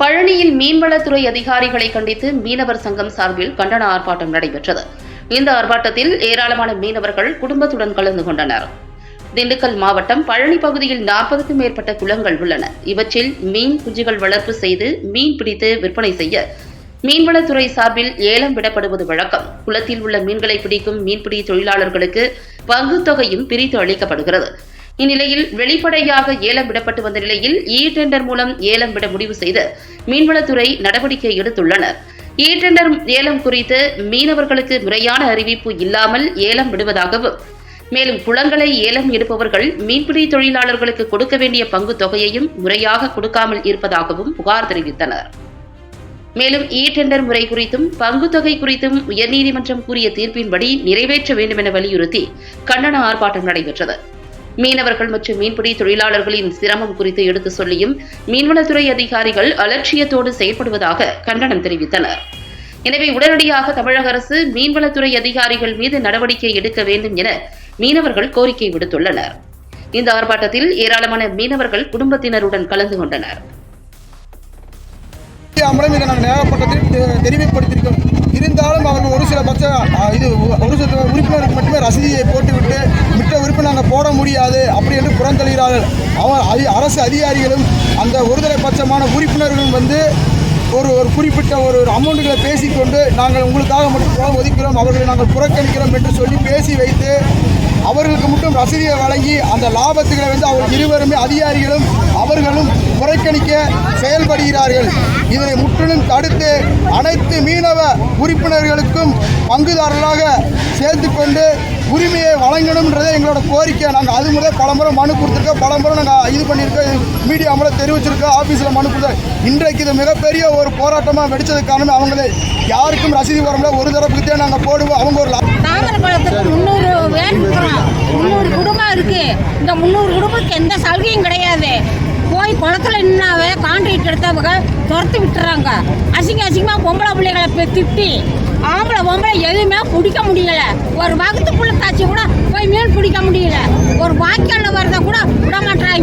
பழனியில் மீன்வளத்துறை அதிகாரிகளை கண்டித்து மீனவர் சங்கம் சார்பில் கண்டன ஆர்ப்பாட்டம் நடைபெற்றது. இந்த ஆர்ப்பாட்டத்தில் ஏராளமான மீனவர்கள் குடும்பத்துடன் கலந்து கொண்டனர். திண்டுக்கல் மாவட்டம் பழனி பகுதியில் நாற்பதுக்கும் மேற்பட்ட குளங்கள் உள்ளன. இவற்றில் மீன் குஞ்சுகள் வளர்ப்பு செய்து மீன் பிடித்து விற்பனை செய்ய மீன்வளத்துறை சார்பில் ஏலம் விடப்படுவது வழக்கம். குளத்தில் உள்ள மீன்களை பிடிக்கும் மீன்பிடி தொழிலாளர்களுக்கு பங்கு தொகையும் பிரித்து அளிக்கப்படுகிறது. இந்நிலையில் வெளிப்படையாக ஏலம் விடப்பட்டு வந்த நிலையில் இ டெண்டர் மூலம் ஏலம் விட முடிவு செய்து மீன்வளத்துறை நடவடிக்கை எடுத்துள்ளனர். இ டெண்டர் ஏலம் குறித்து மீனவர்களுக்கு முறையான அறிவிப்பு இல்லாமல் ஏலம் விடுவதாகவும் மேலும் குளங்களை ஏலம் எடுப்பவர்கள் மீன்பிடி தொழிலாளர்களுக்கு கொடுக்க வேண்டிய பங்கு தொகையையும் முறையாக கொடுக்காமல் இருப்பதாகவும் புகார் தெரிவித்தனர். மேலும் இ டெண்டர் முறை குறித்தும் பங்கு தொகை குறித்தும் உயர்நீதிமன்றம் கூறிய தீர்ப்பின்படி நிறைவேற்ற வேண்டும் என வலியுறுத்தி கண்டன ஆர்ப்பாட்டம் நடைபெற்றது. மீனவர்கள் மற்றும் மீன்பிடி தொழிலாளர்களின் சிரமம் குறித்து எடுத்து சொல்லியும் மீன்வளத்துறை அதிகாரிகள் அலட்சியத்தோடு செயல்படுவதாக கண்டனம் தெரிவித்தனர். எனவே உடனடியாக தமிழக அரசு மீன்வளத்துறை அதிகாரிகள் மீது நடவடிக்கை எடுக்க வேண்டும் என மீனவர்கள் கோரிக்கை விடுத்துள்ளனர். இந்த ஆர்ப்பாட்டத்தில் ஏராளமான மீனவர்கள் குடும்பத்தினருடன் கலந்து கொண்டனர். நாங்கள் நேரப்பட்டத்தில் இருந்தாலும் அவர்கள் ஒரு சில பட்ச இது ஒரு சில உறுப்பினருக்கு மட்டுமே ரசீதியை போட்டுவிட்டு மிட்ட உறுப்பு நாங்கள் போட முடியாது அப்படி என்று புறந்தள்ளுகிறார்கள். அவ அதி- அரசு அதிகாரிகளும் அந்த ஒருதலை பட்சமான உறுப்பினர்களும் வந்து ஒரு ஒரு குறிப்பிட்ட ஒரு ஒரு அமௌண்ட்டுகளை பேசிக்கொண்டு நாங்கள் உங்களுக்காக மட்டும் பணம் ஒதுக்கிறோம் அவர்களை நாங்கள் புறக்கணிக்கிறோம் என்று சொல்லி பேசி வைத்து அவர்களுக்கு மட்டும் ரசீதியை வழங்கி அந்த லாபத்துகளை வந்து அவர் இருவருமே அதிகாரிகளும் அவர்களும் புறக்கணிக்க செயல்படுகிறார்கள். இதனை முற்றிலும் தடுத்து அனைத்து மீனவ உறுப்பினர்களுக்கும் பங்குதாரர்களாக சேர்த்து கொண்டு உரிமையை வழங்கணும்ன்றதே எங்களோட கோரிக்கை. நாங்கள் அது முதல் பலமுறை மனு கொடுத்துருக்கோம். பலமுறை நாங்கள் இது பண்ணியிருக்கோம். மீடியா மூலம் தெரிவிச்சிருக்கோம். ஆஃபீஸில் மனு கொடுத்தோம். இன்றைக்கு இது மிகப்பெரிய ஒரு போராட்டமாக வெடிச்சதுக்கு காரணமே அவங்களே. யாருக்கும் ரசீது வரல ஒரு தரப்புக்கு தான் நாங்கள் போடுவோம். அவங்க ஒரு லா- முந்நூறு வேன் முந்நூறு குடும்பம் இருக்குது இந்த முந்நூறு குடும்பத்துக்கு எந்த சலுகையும் கிடையாது. போய் குளத்துல நின்னாவே கான்ட்ராக்ட் எடுத்தவங்க துரத்து விட்டுறாங்க. அசிங்க அசிங்கமாக பொம்பளை பிள்ளைகளை போய் திட்டி ஆம்பளை பொம்பளை எதுவுமே பிடிக்க முடியல. ஒரு வகுத்துக்குள்ள தாச்சி கூட போய் மீன் பிடிக்க முடியல. ஒரு வாய்க்காலில் வரத கூட விட மாட்டாங்க